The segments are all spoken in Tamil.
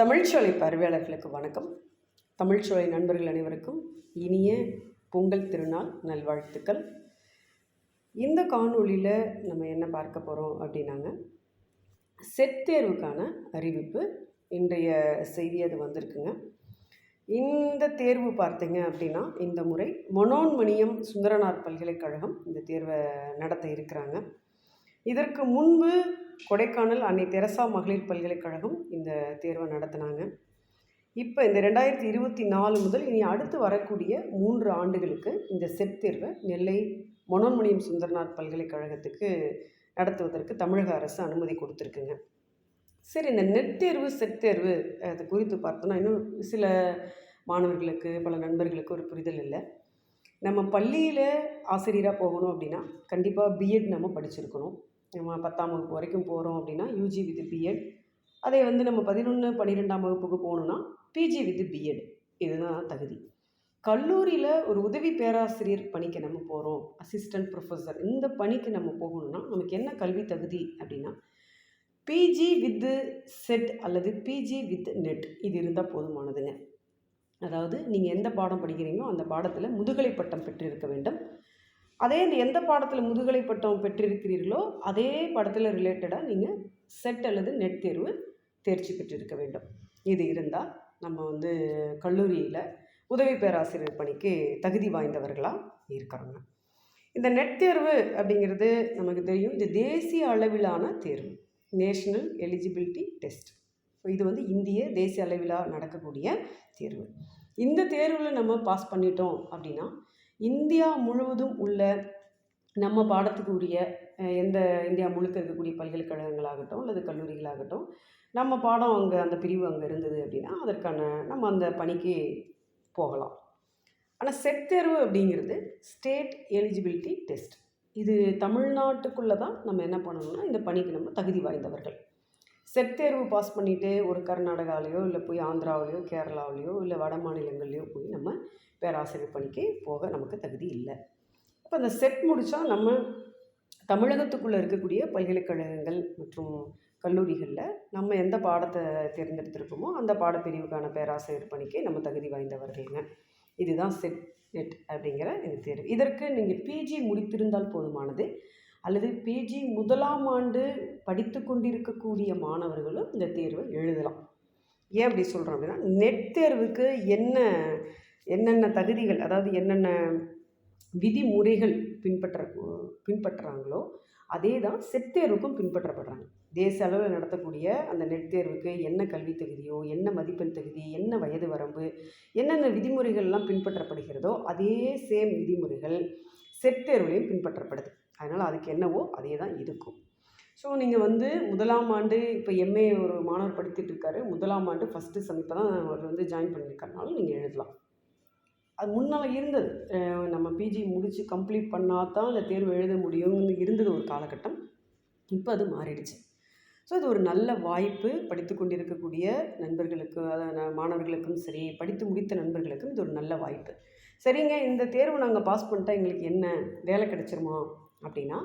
தமிழ்ச்சோலை பார்வையாளர்களுக்கு வணக்கம். தமிழ்ச்சோலை நண்பர்கள் அனைவருக்கும் இனிய பொங்கல் திருநாள் நல்வாழ்த்துக்கள். இந்த காணொளியில் நம்ம என்ன பார்க்க போகிறோம் அப்படின்னாங்க செட் தேர்வுக்கான அறிவிப்பு. இன்றைய செய்தி அது வந்திருக்குங்க. இந்த தேர்வு பார்த்தீங்க அப்படின்னா இந்த முறை மனோன்மணியம் சுந்தரனார் பல்கலைக்கழகம் இந்த தேர்வை நடத்த இருக்கிறாங்க. இதற்கு முன்பு கொடைக்கானல் அன்னை தெரசா மகளிர் பல்கலைக்கழகம் இந்த தேர்வை நடத்தினாங்க. இப்போ இந்த ரெண்டாயிரத்தி இருபத்தி நாலு முதல் இனி அடுத்து வரக்கூடிய மூன்று ஆண்டுகளுக்கு இந்த செட் தேர்வை நெல்லை மனோன்மணியம் சுந்தரநாத் பல்கலைக்கழகத்துக்கு நடத்துவதற்கு தமிழக அரசு அனுமதி கொடுத்துருக்குங்க. சரி இந்த நெட் தேர்வு செட் தேர்வு அது குறித்து பார்த்தோன்னா இன்னும் சில மாணவர்களுக்கு பல நண்பர்களுக்கு ஒரு புரிதல் இல்லை. நம்ம பள்ளியில் ஆசிரியராக போகணும் அப்படின்னா கண்டிப்பாக பிஎட் நம்ம படிச்சிருக்கணும். நம்ம பத்தாம் வகுப்பு வரைக்கும் போகிறோம் அப்படின்னா யூஜி வித் பிஎட் அதே வந்து நம்ம பதினொன்று பன்னிரெண்டாம் வகுப்புக்கு போகணுன்னா பிஜி வித் பிஎட் இதுதான் தகுதி. கல்லூரியில் ஒரு உதவி பேராசிரியர் பணிக்கு நம்ம போகிறோம் அசிஸ்டன்ட் ப்ரொஃபஸர் இந்த பணிக்கு நம்ம போகணும்னா நமக்கு என்ன கல்வி தகுதி அப்படின்னா பிஜி வித்து செட் அல்லது பிஜி வித் நெட் இது இருந்தால் போதுமானதுங்க. அதாவது நீங்கள் எந்த பாடம் படிக்கிறீங்களோ அந்த பாடத்தில் முதுகலை பட்டம் பெற்றிருக்க வேண்டும். அதே இந்த எந்த பாடத்தில் முதுகலை பட்டம் பெற்றிருக்கிறீர்களோ அதே படத்தில் ரிலேட்டடாக நீங்கள் செட் அல்லது நெட் தேர்வு தேர்ச்சி பெற்றிருக்க வேண்டும். இது இருந்தால் நம்ம வந்து கல்லூரியில் உதவி பேராசிரியர் பணிக்கு தகுதி வாய்ந்தவர்களாக இருக்கிறாங்க இந்த நெட் தேர்வு அப்படிங்கிறது நமக்கு தெரியும். இது தேசிய அளவிலான தேர்வு. நேஷ்னல் எலிஜிபிலிட்டி டெஸ்ட் ஸோ இது வந்து இந்திய தேசிய அளவிலாக நடக்கக்கூடிய தேர்வு. இந்த தேர்வில் நம்ம பாஸ் பண்ணிட்டோம் அப்படின்னா இந்தியா முழுவதும் உள்ள நம்ம பாடத்துக்கு உரிய எந்த இந்தியா முழுக்க இருக்கக்கூடிய பல்கலைக்கழகங்களாகட்டும் அல்லது கல்லூரிகளாகட்டும் நம்ம பாடம் அங்கே அந்த பிரிவு அங்கே இருந்தது அப்படின்னா அதற்கான நம்ம அந்த பணிக்கு போகலாம். ஆனால் செட் தேர்வு அப்படிங்கிறது ஸ்டேட் எலிஜிபிலிட்டி டெஸ்ட். இது தமிழ்நாட்டுக்குள்ளே தான் நம்ம என்ன பண்ணணும்னா இந்த பணிக்கு நம்ம தகுதி வாய்ந்தவர்கள். செட் தேர்வு பாஸ் பண்ணிவிட்டு ஒரு கர்நாடகாவிலையோ இல்லை போய் ஆந்திராவிலையோ கேரளாவிலையோ இல்லை வட மாநிலங்கள்லையோ போய் நம்ம பேராசிரியர் பணிக்கு போக நமக்கு தகுதி இல்லை. அப்போ அந்த செட் முடித்தா நம்ம தமிழகத்துக்குள்ளே இருக்கக்கூடிய பல்கலைக்கழகங்கள் மற்றும் கல்லூரிகளில் நம்ம எந்த பாடத்தை தேர்ந்தெடுத்திருக்கோமோ அந்த பாடப்பிரிவுக்கான பேராசிரியர் பணிக்கு நம்ம தகுதி வாய்ந்தவர்கள்ங்க. இதுதான் செட் நெட் அப்படிங்கிற இந்த தேர்வு. இதற்கு நீங்கள் பிஜி முடித்திருந்தால் போதுமானது. அல்லது பிஜி முதலாம் ஆண்டு படித்து கொண்டிருக்கக்கூடிய மாணவர்களும் இந்த தேர்வை எழுதலாம். ஏன் அப்படி சொல்கிறோம் அப்படின்னா நெட் தேர்வுக்கு என்ன என்னென்ன தகுதிகள் அதாவது என்னென்ன விதிமுறைகள் பின்பற்ற பின்பற்றுறாங்களோ அதே தான் செத்தேர்வுக்கும் பின்பற்றப்படுறாங்க. தேசிய அளவில் நடத்தக்கூடிய அந்த நெட் தேர்வுக்கு என்ன கல்வி தகுதியோ என்ன மதிப்பெண் தகுதி என்ன வயது வரம்பு என்னென்ன விதிமுறைகள்லாம் பின்பற்றப்படுகிறதோ அதே சேம் விதிமுறைகள் செட் தேர்வுலையும் பின்பற்றப்படுது. அதனால் அதுக்கு என்னவோ அதே தான் இருக்கும். ஸோ நீங்கள் வந்து முதலாம் ஆண்டு இப்போ எம்ஏ ஒரு மாணவர் படித்துட்டு இருக்காரு. முதலாம் ஆண்டு ஃபஸ்ட்டு செமஸ்டர் தான் அவர் வந்து ஜாயின் பண்ணியிருக்கறனால நீங்கள் எழுதலாம். அது முன்னால் இருந்தது. நம்ம பிஜி முடித்து கம்ப்ளீட் பண்ணால் தான் இந்த தேர்வு எழுத முடியும்னு இருந்தது ஒரு காலகட்டம். இப்போ அது மாறிடுச்சு. ஸோ இது ஒரு நல்ல வாய்ப்பு படித்து கொண்டிருக்கக்கூடிய நண்பர்களுக்கு அதாவது மாணவர்களுக்கும் சரி படித்து முடித்த நண்பர்களுக்கும் இது ஒரு நல்ல வாய்ப்பு. சரிங்க இந்த தேர்வு நாங்கள் பாஸ் பண்ணிட்டா எங்களுக்கு என்ன? வேலை கிடைச்சிருமா? அப்படின்னா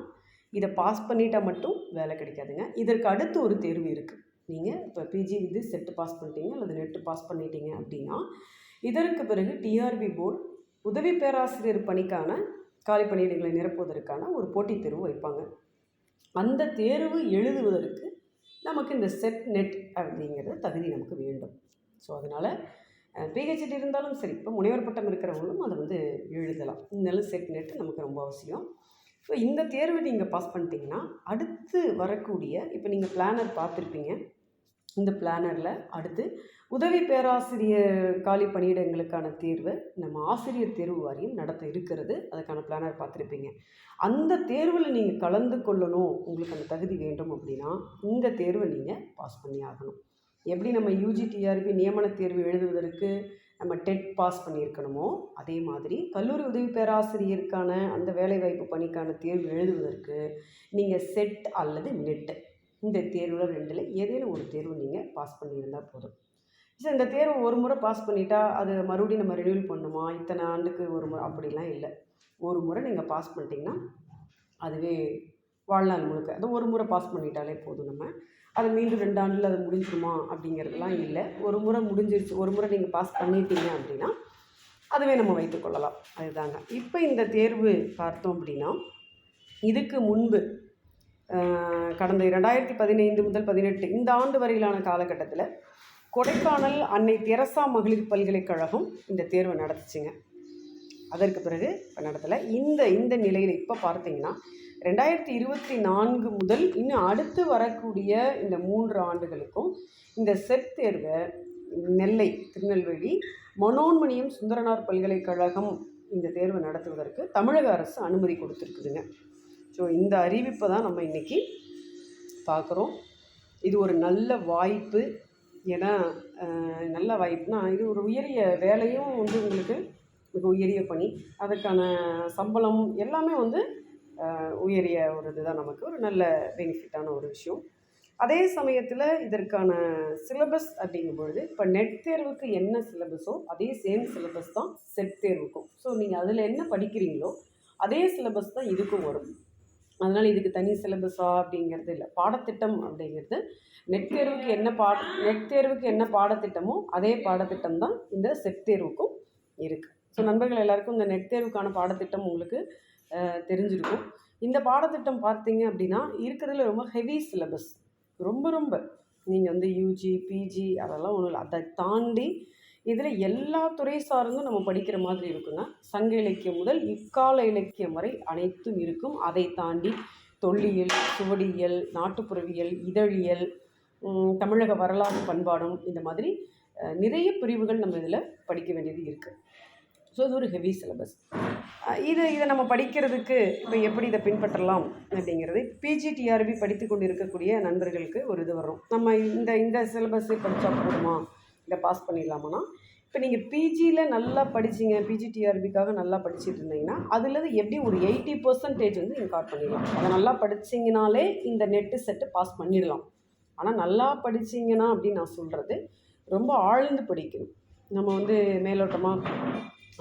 இதை பாஸ் பண்ணிட்டா மட்டும் வேலை கிடைக்காதுங்க. இதற்கு அடுத்து ஒரு தேர்வு இருக்குது நீங்கள் இப்போ பிஜி இது செட்டு பாஸ் பண்ணிட்டீங்க அல்லது நெட்டு பாஸ் பண்ணிட்டீங்க அப்படின்னா இதற்கு பிறகு டிஆர்பி போர்டு உதவி பேராசிரியர் பணிக்கான காலி பணியிடங்களை நிரப்புவதற்கான ஒரு போட்டித் தேர்வு வைப்பாங்க. அந்த தேர்வு எழுதுவதற்கு நமக்கு இந்த செட் நெட் அப்படிங்கிறது தகுதி நமக்கு வேண்டும். ஸோ அதனால் பிஹெச்டி இருந்தாலும் சரி இப்போ முனைவர் பட்டம் இருக்கிறவங்களும் அதை வந்து எழுதலாம். இருந்தாலும் செட் நெட் நமக்கு ரொம்ப அவசியம். ஸோ இந்த தேர்வு நீங்கள் பாஸ் பண்ணிட்டீங்கன்னா அடுத்து வரக்கூடிய இப்போ நீங்கள் பிளானர் பார்த்துருப்பீங்க. இந்த பிளானரில் அடுத்து உதவி பேராசிரியர் காலி பணியிடங்களுக்கான தேர்வை நம்ம ஆசிரியர் தேர்வு வாரியம் நடத்த இருக்கிறது. அதுக்கான பிளானர் பார்த்துருப்பீங்க. அந்த தேர்வில் நீங்கள் கலந்து கொள்ளணும். உங்களுக்கு அந்த தகுதி வேண்டும் அப்படின்னா இந்த தேர்வை நீங்கள் பாஸ் பண்ணி ஆகணும். எப்படி நம்ம யூஜிடிஆர்பி நியமனத் நியமன தேர்வு எழுதுவதற்கு நம்ம டெட் பாஸ் பண்ணியிருக்கணுமோ அதே மாதிரி கல்லூரி உதவி பேராசிரியருக்கான அந்த வேலைவாய்ப்பு பணிக்கான தேர்வு எழுதுவதற்கு நீங்கள் செட் அல்லது நெட்டு. இந்த தேர்வில் ரெண்டில் ஏதேனும் ஒரு தேர்வு நீங்கள் பாஸ் பண்ணியிருந்தால் போதும். சரி இந்த தேர்வு ஒரு முறை பாஸ் பண்ணிட்டா அது மறுபடியும் நம்ம ரினியூல் பண்ணுமா? இத்தனை ஆண்டுக்கு ஒரு முறை அப்படிலாம் இல்லை. ஒரு முறை நீங்கள் பாஸ் பண்ணிட்டீங்கன்னா அதுவே வாழ்நாள் முழுக்க அது ஒரு முறை பாஸ் பண்ணிட்டாலே போதும் நம்ம. அது மீண்டும் ரெண்டு ஆண்டில் அது முடிஞ்சிருமா அப்படிங்கிறதுலாம் இல்லை. ஒரு முறை முடிஞ்சிருச்சு ஒரு முறை நீங்கள் பாஸ் பண்ணிட்டீங்க அப்படின்னா அதுவே நம்ம வைத்துக்கொள்ளலாம் அதுதாங்க. இப்போ இந்த தேர்வு பார்த்தோம் அப்படின்னா இதுக்கு முன்பு கடந்த இரண்டாயிரத்தி பதினைந்து முதல் பதினெட்டு இந்த ஆண்டு வரையிலான காலகட்டத்தில் கொடைக்கானல் அன்னை தெரசா மகளிர் பல்கலைக்கழகம் இந்த தேர்வை நடத்துச்சுங்க. அதற்கு பிறகு இப்போ நடத்தலை. இந்த இந்த நிலையில் இப்போ பார்த்தீங்கன்னா ரெண்டாயிரத்தி இருபத்தி நான்கு முதல் இன்னும் அடுத்து வரக்கூடிய இந்த மூன்று ஆண்டுகளுக்கும் இந்த செட் தேர்வை நெல்லை திருநெல்வேலி மனோன்மணியம் சுந்தரனார் பல்கலைக்கழகம் இந்த தேர்வை நடத்துவதற்கு தமிழக அரசு அனுமதி கொடுத்துருக்குதுங்க. ஸோ இந்த அறிவிப்பை தான் நம்ம இன்றைக்கி பார்க்குறோம். இது ஒரு நல்ல வாய்ப்பு. ஏன்னா நல்ல வாய்ப்புனா இது ஒரு உயரிய வேலையும் வந்து உங்களுக்கு மிக உயரிய பணி. அதுக்கான சம்பளம் எல்லாமே வந்து உயரிய ஒரு இதுதான் நமக்கு. ஒரு நல்ல பெனிஃபிட்டான ஒரு விஷயம். அதே சமயத்தில் இதற்கான சிலபஸ் அப்படிங்கும் பொழுது இப்போ நெட் தேர்வுக்கு என்ன சிலபஸோ அதே சேம் சிலபஸ் தான் செட் தேர்வுக்கும். ஸோ நீங்கள் அதில் என்ன படிக்கிறீங்களோ அதே சிலபஸ் தான் இதுக்கும் வரும். அதனால் இதுக்கு தனி சிலபஸா அப்படிங்கிறது இல்லை. பாடத்திட்டம் அப்படிங்கிறது நெட் தேர்வுக்கு என்ன பாட நெட் தேர்வுக்கு என்ன பாடத்திட்டமோ அதே பாடத்திட்டம் தான் இந்த செட் தேர்வுக்கும் இருக்குது ஸோ நண்பர்கள் எல்லாருக்கும் இந்த நெட் தேர்வுக்கான பாடத்திட்டம் உங்களுக்கு தெரிஞ்சிருக்கும். இந்த பாடத்திட்டம் பார்த்தீங்க அப்படின்னா இருக்கிறதுல ரொம்ப ஹெவி சிலபஸ் ரொம்ப ரொம்ப. நீங்கள் வந்து யூஜி பிஜி அதெல்லாம் ஒன்றும் இல்லை. அதை தாண்டி இதில் எல்லா துறை சார்ந்தும் நம்ம படிக்கிற மாதிரி இருக்குங்க. சங்க இலக்கியம் முதல் இக்கால இலக்கியம் வரை அனைத்தும் இருக்கும். அதை தாண்டி தொல்லியல் சுவடியியல் நாட்டுப்புறவியல் இதழியல் தமிழக வரலாறு பண்பாடும் இந்த மாதிரி நிறைய பிரிவுகள் நம்ம இதில் படிக்க வேண்டியது இருக்குது ஸோ இது ஒரு ஹெவி சிலபஸ் இது இதை நம்ம படிக்கிறதுக்கு இப்போ எப்படி இதை பின்பற்றலாம் அப்படிங்கிறது பிஜிடிஆர்பி படித்து கொண்டு இருக்கக்கூடிய நண்பர்களுக்கு ஒரு இது வரும். நம்ம இந்த இந்த சிலபஸை படித்தா போதுமா? இதை பாஸ் பண்ணிடலாமாண்ணா இப்போ நீங்கள் பிஜியில் நல்லா படிச்சீங்க பிஜிடிஆர்பிக்காக நல்லா படிச்சிட்டு இருந்தீங்கன்னா அதுலேருந்து எப்படி ஒரு எயிட்டி பர்சன்டேஜ் வந்து நீங்கள் காட் பண்ணிடலாம்? அதை நல்லா படிச்சிங்கனாலே இந்த நெட்டு செட்டு பாஸ் பண்ணிடலாம். ஆனால் நல்லா படிச்சிங்கன்னா அப்படின்னு நான் சொல்கிறது ரொம்ப ஆழ்ந்து படிக்கணும். நம்ம வந்து மேலோட்டமாக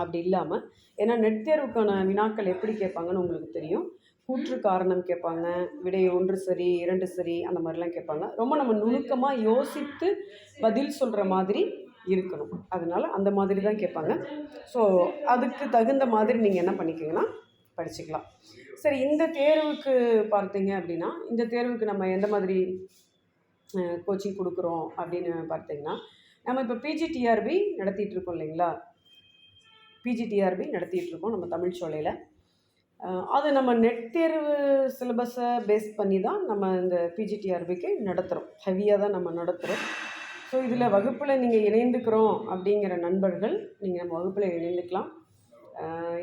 அப்படி இல்லாமல் ஏன்னா நெட் தேர்வுக்கான வினாக்கள் எப்படி கேட்பாங்கன்னு உங்களுக்கு தெரியும். கூற்று காரணம் கேட்பாங்க விடை ஒன்று சரி இரண்டு சரி அந்த மாதிரிலாம் கேட்பாங்க. ரொம்ப நம்ம நுணுக்கமாக யோசித்து பதில் சொல்கிற மாதிரி இருக்கணும். அதனால் அந்த மாதிரி தான் கேட்பாங்க. ஸோ அதுக்கு தகுந்த மாதிரி நீங்கள் என்ன பண்ணிக்கிங்கன்னா படிச்சுக்கலாம். சரி இந்த தேர்வுக்கு பார்த்தீங்க அப்படின்னா இந்த தேர்வுக்கு நம்ம எந்த மாதிரி கோச்சிங் கொடுக்குறோம் அப்படின்னு பார்த்தீங்கன்னா நம்ம இப்போ பிஜிடிஆர்பி நடத்திட்டு இருக்கோம் இல்லைங்களா? பிஜிடிஆர்பி நடத்திட்டு இருக்கோம் நம்ம தமிழ் சோலையில். அது நம்ம நெட் தேர்வு சிலபஸை பேஸ் பண்ணி தான் நம்ம இந்த பிஜிடிஆர்பிக்கு நடத்துகிறோம் ஹெவியாக தான் நம்ம நடத்துகிறோம் ஸோ இதில் வகுப்பில் நீங்கள் இணைந்துக்கிறோம் அப்படிங்கிற நண்பர்கள் நீங்கள் நம்ம வகுப்பில் இணைந்துக்கலாம்.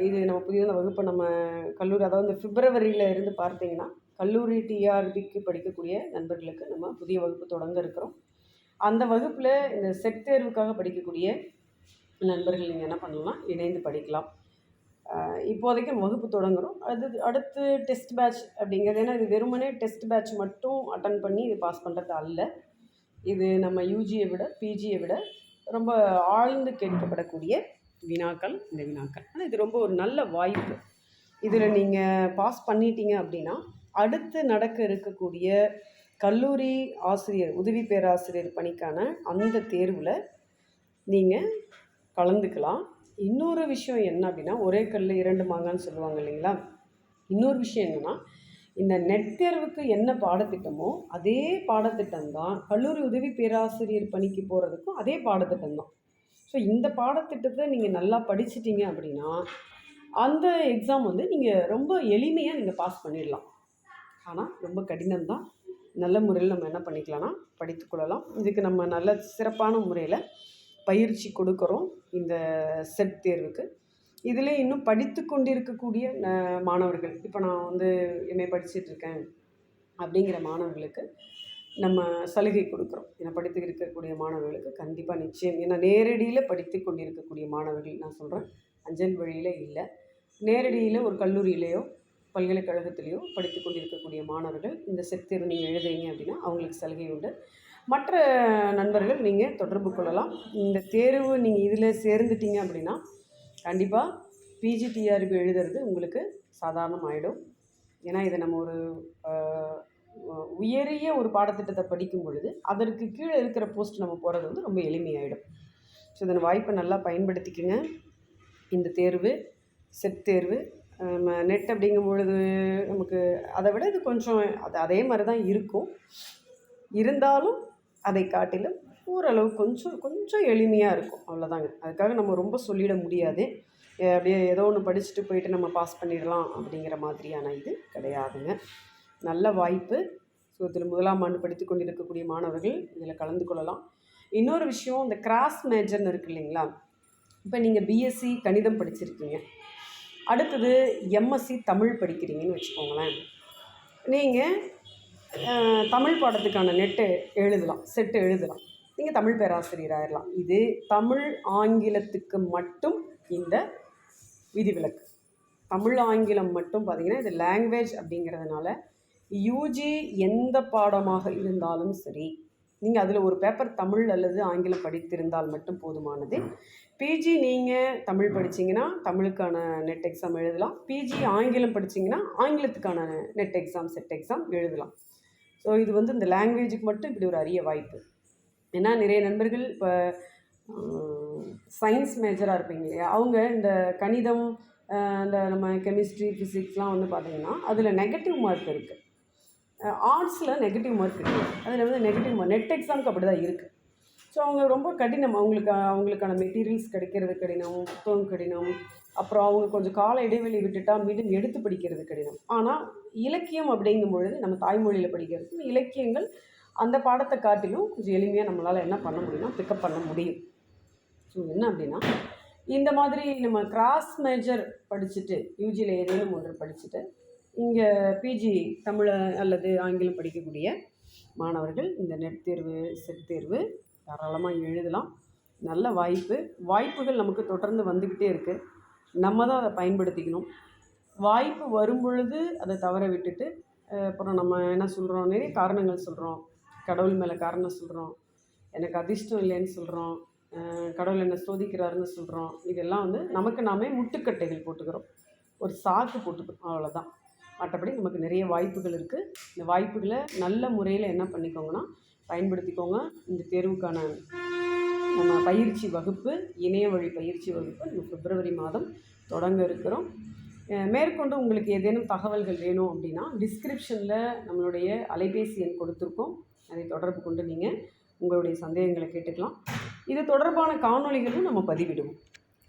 இது நம்ம புதிய வகுப்பை நம்ம கல்லூரி அதாவது இந்த பிப்ரவரியில் இருந்து பார்த்தீங்கன்னா கல்லூரி டிஆர்பிக்கு படிக்கக்கூடிய நண்பர்களுக்கு நம்ம புதிய வகுப்பு தொடங்க இருக்கிறோம். அந்த வகுப்பில் இந்த செட் தேர்வுக்காக படிக்கக்கூடிய நண்பர்கள் நீங்கள் என்ன பண்ணலாம்? இணைந்து படிக்கலாம். இப்போதைக்கு வகுப்பு தொடங்குறோம். அது அடுத்து டெஸ்ட் பேட்ச் அப்படிங்கிறது ஏன்னா இது வெறுமனே டெஸ்ட் பேட்ச் மட்டும் அட்டன் பண்ணி இது பாஸ் பண்ணுறது அல்ல. இது நம்ம யூஜியை விட பிஜியை விட ரொம்ப ஆழ்ந்து கேட்கப்படக்கூடிய வினாக்கள் இந்த வினாக்கள். ஆனால் இது ரொம்ப ஒரு நல்ல வாய்ப்பு. இதில் நீங்கள் பாஸ் பண்ணிட்டீங்க அப்படின்னா அடுத்து நடக்க இருக்கக்கூடிய கல்லூரி ஆசிரியர் உதவி பேராசிரியர் பணிக்கான அந்த தேர்வில் நீங்கள் கலந்துக்கலாம். இன்னொரு விஷயம் என்ன அப்படின்னா ஒரே கல்லில் இரண்டு மாங்கான்னு சொல்லுவாங்க இல்லைங்களா? இன்னொரு விஷயம் என்னென்னா இந்த நெட் தேர்வுக்கு என்ன பாடத்திட்டமோ அதே பாடத்திட்டம் தான் கல்லூரி உதவி பேராசிரியர் பணிக்கு போகிறதுக்கும் அதே பாடத்திட்டம் தான் ஸோ இந்த பாடத்திட்டத்தை நீங்கள் நல்லா படிச்சிட்டிங்க அப்படின்னா அந்த எக்ஸாம் வந்து நீங்கள் ரொம்ப எளிமையாக நீங்கள் பாஸ் பண்ணிடலாம். ஆனால் ரொம்ப கடினம்தான். நல்ல முறையில் நம்ம என்ன பண்ணிக்கலாம்னா படித்துக்கொள்ளலாம் இதுக்கு நம்ம நல்ல சிறப்பான முறையில் பயிற்சி கொடுக்குறோம் இந்த செட் தேர்வுக்கு. இதில் இன்னும் படித்து கொண்டிருக்கக்கூடிய மாணவர்கள். இப்போ நான் வந்து எம்ஏ படிச்சிட்டு இருக்கேன் அப்படிங்கிற மாணவர்களுக்கு நம்ம சலுகை கொடுக்குறோம். ஏன்னா படித்து இருக்கக்கூடிய மாணவர்களுக்கு கண்டிப்பாக நிச்சயம். ஏன்னா நேரடியில் படித்து கொண்டிருக்கக்கூடிய மாணவர்கள் நான் சொல்கிறேன் அஞ்சல் வழியில் இல்லை. நேரடியில் ஒரு கல்லூரியிலேயோ பல்கலைக்கழகத்திலேயோ படித்து கொண்டிருக்கக்கூடிய மாணவர்கள் இந்த செட் தேர்வு நீங்கள் எழுதுறீங்க அப்படின்னா அவங்களுக்கு சலுகை உண்டு. மற்ற நண்பர்கள் நீங்கள் தொடர்பு கொள்ளலாம். இந்த தேர்வு நீங்கள் இதில் சேர்ந்துட்டீங்க அப்படின்னா கண்டிப்பாக பிஜிடிஆர்பி எழுதுறது உங்களுக்கு சாதாரணம் ஆகிடும் ஏன்னா இதை நம்ம ஒரு உயரிய ஒரு பாடத்திட்டத்தை படிக்கும் பொழுது அதற்கு கீழே இருக்கிற போஸ்ட் நம்ம போகிறது வந்து ரொம்ப எளிமையாயிடும். ஸோ இதன் வாய்ப்பை நல்லா பயன்படுத்திக்கங்க. இந்த தேர்வு செட் தேர்வு நெட் அப்படிங்கும் பொழுது நமக்கு அதை விட இது கொஞ்சம் அது அதே மாதிரி தான் இருக்கும். இருந்தாலும் அதை காட்டிலும் ஓரளவு கொஞ்சம் கொஞ்சம் எளிமையாக இருக்கும். அவ்வளோதாங்க அதுக்காக நம்ம ரொம்ப சொல்லிட முடியாது. அப்படியே ஏதோ ஒன்று படிச்சுட்டு போயிட்டு நம்ம பாஸ் பண்ணிடலாம் அப்படிங்கிற மாதிரியான இது கிடையாதுங்க. நல்ல வாய்ப்பு. ஸோ இதில் முதலாம் ஆண்டு படித்து கொண்டிருக்கக்கூடிய மாணவர்கள் இதில் கலந்து கொள்ளலாம். இன்னொரு விஷயம் இந்த கிராஸ் மேஜர்னு இருக்கு இல்லைங்களா? இப்போ நீங்கள் பிஎஸ்சி கணிதம் படிச்சிருக்கீங்க. அடுத்தது எம்எஸ்சி தமிழ் படிக்கிறீங்கன்னு வச்சுக்கோங்களேன். நீங்கள் தமிழ் பாடத்துக்கான நெட்டு எழுதலாம் செட்டு எழுதலாம். நீங்கள் தமிழ் பேராசிரியர் ஆயிடலாம் இது தமிழ் ஆங்கிலத்துக்கு மட்டும் இந்த விதிவிலக்கு. தமிழ் ஆங்கிலம் மட்டும் பார்த்தீங்கன்னா இது லாங்குவேஜ் அப்படிங்கிறதுனால யூஜி எந்த பாடமாக இருந்தாலும் சரி நீங்கள் அதில் ஒரு பேப்பர் தமிழ் அல்லது ஆங்கிலம் படித்திருந்தால் மட்டும் போதுமானது. பிஜி நீங்கள் தமிழ் படிச்சிங்கன்னா தமிழுக்கான நெட் எக்ஸாம் எழுதலாம். பிஜி ஆங்கிலம் படிச்சீங்கன்னா ஆங்கிலத்துக்கான நெட் எக்ஸாம் செட் எக்ஸாம் எழுதலாம். ஸோ இது வந்து இந்த லாங்குவேஜுக்கு மட்டும் இப்படி ஒரு அரிய வாய்ப்பு. ஏன்னா நிறைய நண்பர்கள் இப்போ சயின்ஸ் மேஜராக இருப்பீங்க இல்லையா? அவங்க இந்த கணிதம் இந்த நம்ம கெமிஸ்ட்ரி ஃபிசிக்ஸ்லாம் வந்து பார்த்தீங்கன்னா அதில் நெகட்டிவ் மார்க் இருக்குது ஆர்ட்ஸில் நெகட்டிவ் மார்க் இருக்குது அதில் வந்து நெகட்டிவ் மார்க் நெட் எக்ஸாமுக்கு அப்படி தான் இருக்குது ஸோ அவங்க ரொம்ப கடினம். அவங்களுக்கு அவங்களுக்கான மெட்டீரியல்ஸ் கிடைக்கிறது கடினம் புத்தகம் கடினம் அப்புறம் அவங்க கொஞ்சம் கால இடைவெளி விட்டுட்டா மீண்டும் எடுத்து படிக்கிறது கடினம். ஆனால் இலக்கியம் அப்படிங்கும் பொழுது நம்ம தாய்மொழியில் படிக்கிறது இலக்கியங்கள் அந்த பாடத்தை காட்டிலும் கொஞ்சம் எளிமையாக நம்மளால் என்ன பண்ண முடியும்னா பிக்கப் பண்ண முடியும். ஸோ என்ன அப்படின்னா இந்த மாதிரி நம்ம கிராஸ் மேஜர் படிச்சுட்டு யூஜியில் ஏதேனும் ஒன்று படிச்சுட்டு இங்கே பிஜி தமிழ் அல்லது ஆங்கிலம் படிக்கக்கூடிய மாணவர்கள் இந்த நெட் தேர்வு செட் தேர்வு தாராளமாக எழுதலாம். நல்ல வாய்ப்பு. வாய்ப்புகள் நமக்கு தொடர்ந்து வந்துக்கிட்டே இருக்குது நம்ம தான் அதை பயன்படுத்திக்கணும். வாய்ப்பு வரும் பொழுது அதை தவற விட்டுட்டு அப்புறம் நம்ம என்ன சொல்கிறோம் நிறைய காரணங்கள் சொல்கிறோம் கடவுள் மேலே காரணம் சொல்கிறோம் எனக்கு அதிர்ஷ்டம் இல்லைன்னு சொல்கிறோம் கடவுள் என்னை சோதிக்கிறாருன்னு சொல்கிறோம் இதெல்லாம் வந்து நமக்கு நாமே முட்டுக்கட்டைகள் போட்டுக்கிறோம். ஒரு சாக்கு போட்டுக்கிறோம். அவ்வளோதான் மற்றபடி நமக்கு நிறைய வாய்ப்புகள் இருக்குது இந்த வாய்ப்புகளை நல்ல முறையில் என்ன பண்ணிக்கோங்கன்னா பயன்படுத்திக்கோங்க. இந்த தேர்வுக்கான நம்ம பயிற்சி வகுப்பு இணைய வழி பயிற்சி வகுப்பு நம்ம பிப்ரவரி மாதம் தொடங்க இருக்கிறோம். மேற்கொண்டு உங்களுக்கு ஏதேனும் தகவல்கள் வேணும் அப்படின்னா டிஸ்கிரிப்ஷனில் நம்மளுடைய அலைபேசி எண் கொடுத்துருக்கோம். அதை தொடர்பு கொண்டு நீங்கள் உங்களுடைய சந்தேகங்களை கேட்டுக்கலாம். இது தொடர்பான காணொளிகளும் நம்ம பதிவிடுவோம்.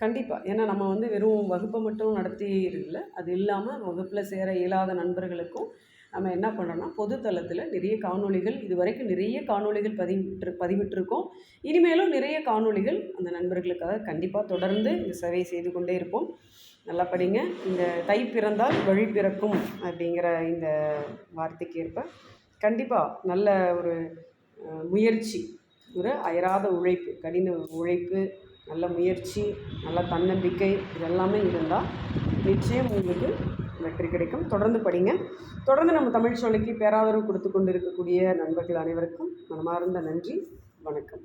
கண்டிப்பாக ஏன்னா நம்ம வந்து வெறும் வகுப்பை மட்டும் நடத்தி இல்லை அது இல்லாமல் வகுப்பில் சேர இயலாத நண்பர்களுக்கும் நம்ம என்ன பண்ணோம்னா பொதுத்தளத்தில் நிறைய காணொளிகள் இது வரைக்கும் நிறைய காணொளிகள் பதிவிட்டு பதிவிட்டிருக்கோம். இனிமேலும் நிறைய காணொளிகள் அந்த நண்பர்களுக்காக கண்டிப்பாக தொடர்ந்து இந்த சேவை செய்து கொண்டே இருப்போம். நல்லா படிங்க. இந்த தை பிறந்தால் வழி பிறக்கும் அப்படிங்கிற இந்த வார்த்தைக்கு ஏற்ப கண்டிப்பாக நல்ல ஒரு முயற்சி ஒரு அயராத உழைப்பு கடின உழைப்பு நல்ல முயற்சி நல்ல தன்னம்பிக்கை இதெல்லாமே இருந்தால் நிச்சயம் உங்களுக்கு வெற்றி கிடைக்கும். தொடர்ந்து படிங்க. தொடர்ந்து நம்ம தமிழ் சொல்லிக்கு பேராதரவு கொடுத்து கொண்டு இருக்கக்கூடிய நண்பர்கள் அனைவருக்கும் மனமார்ந்த நன்றி. வணக்கம்.